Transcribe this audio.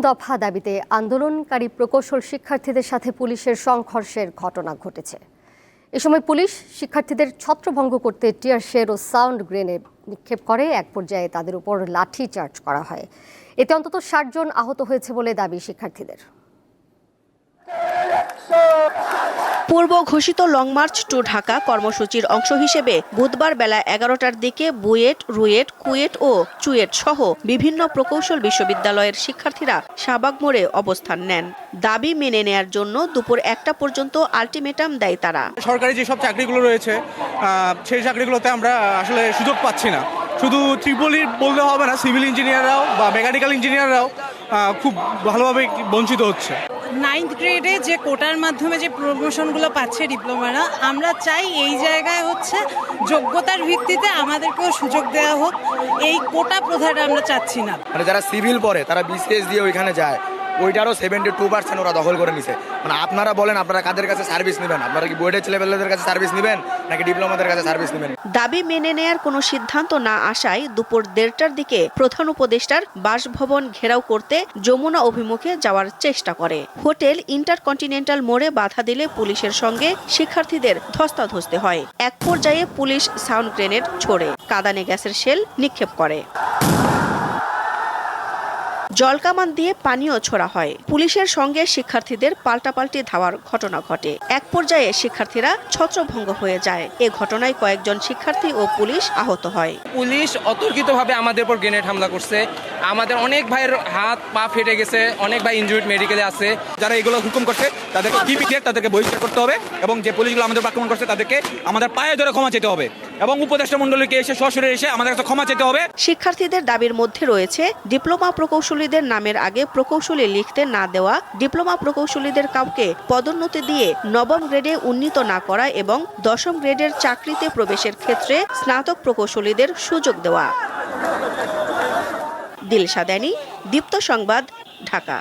দফা দাবিতে আন্দোলনকারী প্রকৌশল শিক্ষার্থীদের সাথে পুলিশের সংঘর্ষের ঘটনা ঘটেছে। এ সময় পুলিশ শিক্ষার্থীদের ছত্রভঙ্গ করতে টিয়ার শের ও সাউন্ড গ্রেনেড নিক্ষেপ করে। এক পর্যায়ে তাদের উপর লাঠি চার্জ করা হয়। এতে অন্তত ষাট জন আহত হয়েছে বলে দাবি শিক্ষার্থীদের। পূর্ব ঘোষিত লং মার্চ টু ঢাকা কর্মসূচির অংশ হিসেবে বুধবার বেলা এগারোটার দিকে বুয়েট, রুয়েট, কুয়েট ও চুয়েট সহ বিভিন্ন প্রকৌশল বিশ্ববিদ্যালয়ের শিক্ষার্থীরা শাহবাগ মোড়ে অবস্থান নেন। দাবি মেনে নেয়ার জন্য দুপুর একটা পর্যন্ত আলটিমেটাম দেয় তারা। সরকারি যেসব চাকরিগুলো রয়েছে সেই চাকরিগুলোতে আমরা আসলে সুযোগ পাচ্ছি না। শুধু ত্রিপলি বললে হবে না, সিভিল ইঞ্জিনিয়াররাও বা মেকানিক্যাল ইঞ্জিনিয়াররাও খুব ভালোভাবে বঞ্চিত হচ্ছে। নাইন্থ গ্রেডে যে কোটার মাধ্যমে যে প্রমোশনগুলো পাচ্ছে ডিপ্লোমারা আমরা চাই এই জায়গায় হচ্ছে যোগ্যতার ভিত্তিতে আমাদেরকেও সুযোগ দেওয়া হোক। এই কোটা প্রথাটা আমরা চাচ্ছি না। মানে যারা সিভিল পড়ে, তারা বিসিএস দিয়ে ওইখানে যায়। ওইটারও সেভেন্টি টু পার্সেন্ট ওরা দখল করে নিছে। মানে আপনারা বলেন, আপনারা কাদের কাছে সার্ভিস নেবেন? আপনারা কি বোর্ডের ছেলেপেলেদের কাছে সার্ভিস নেবেন, নাকি ডিপ্লোমাদের কাছে সার্ভিস নেবেন? দাবি মেনে নেয়ার কোনো সিদ্ধান্ত না আসায় দুপুর দেড়টার দিকে প্রধান উপদেষ্টার বাসভবন ঘেরাও করতে যমুনা অভিমুখে যাওয়ার চেষ্টা করে। হোটেল ইন্টারকন্টিনেন্টাল মোড়ে বাধা দিলে পুলিশের সঙ্গে শিক্ষার্থীদের ধস্তাধস্তি হয়। এক পর্যায়ে পুলিশ সাউন্ড গ্রেনেড ছোড়ে। কাদানে গ্যাসের শেল নিক্ষেপ করে। জলকামান দিয়ে পানীয় ছোড়া হয়। পুলিশের সঙ্গে শিক্ষার্থীদের পাল্টাপাল্টি ধাওয়ার ঘটনা ঘটে। এক পর্যায়ে শিক্ষার্থীরা ছত্রভঙ্গ হয়ে যায়। এ ঘটনায় কয়েকজন শিক্ষার্থী ও পুলিশ আহত হয়। পুলিশ অতর্কিতভাবে আমাদের উপর গ্রেনেড হামলা করছে। আমাদের অনেক ভাইয়ের হাত পা ফেটে গেছে অনেক ভাই ইনজুরিড মেডিকেলে আছে। যারা এগুলো হুকুম করছে তাদেরকে ডিপিকে তাদেরকে বহিষ্কার করতে হবে এবং যে পুলিশগুলো আমাদের আক্রমণ করছে তাদেরকে আমাদের পায়ে ধরে ক্ষমা চেতে হবে এবং উপদেষ্টা মণ্ডলীকে এসে সশরীরে এসে আমাদের কাছে ক্ষমা চেতে হবে। শিক্ষার্থীদের দাবির মধ্যে রয়েছে ডিপ্লোমা প্রকৌশলীদের নামের আগে প্রকৌশলী লিখতে না দেওয়া, ডিপ্লোমা প্রকৌশলীদের কাউকে পদোন্নতি দিয়ে নবম গ্রেডে উন্নীত না করা এবং দশম গ্রেডের চাকরিতে প্রবেশের ক্ষেত্রে স্নাতক প্রকৌশলীদের সুযোগ দেওয়া। দিলশাদানি দীপ্ত সংবাদ, ঢাকা।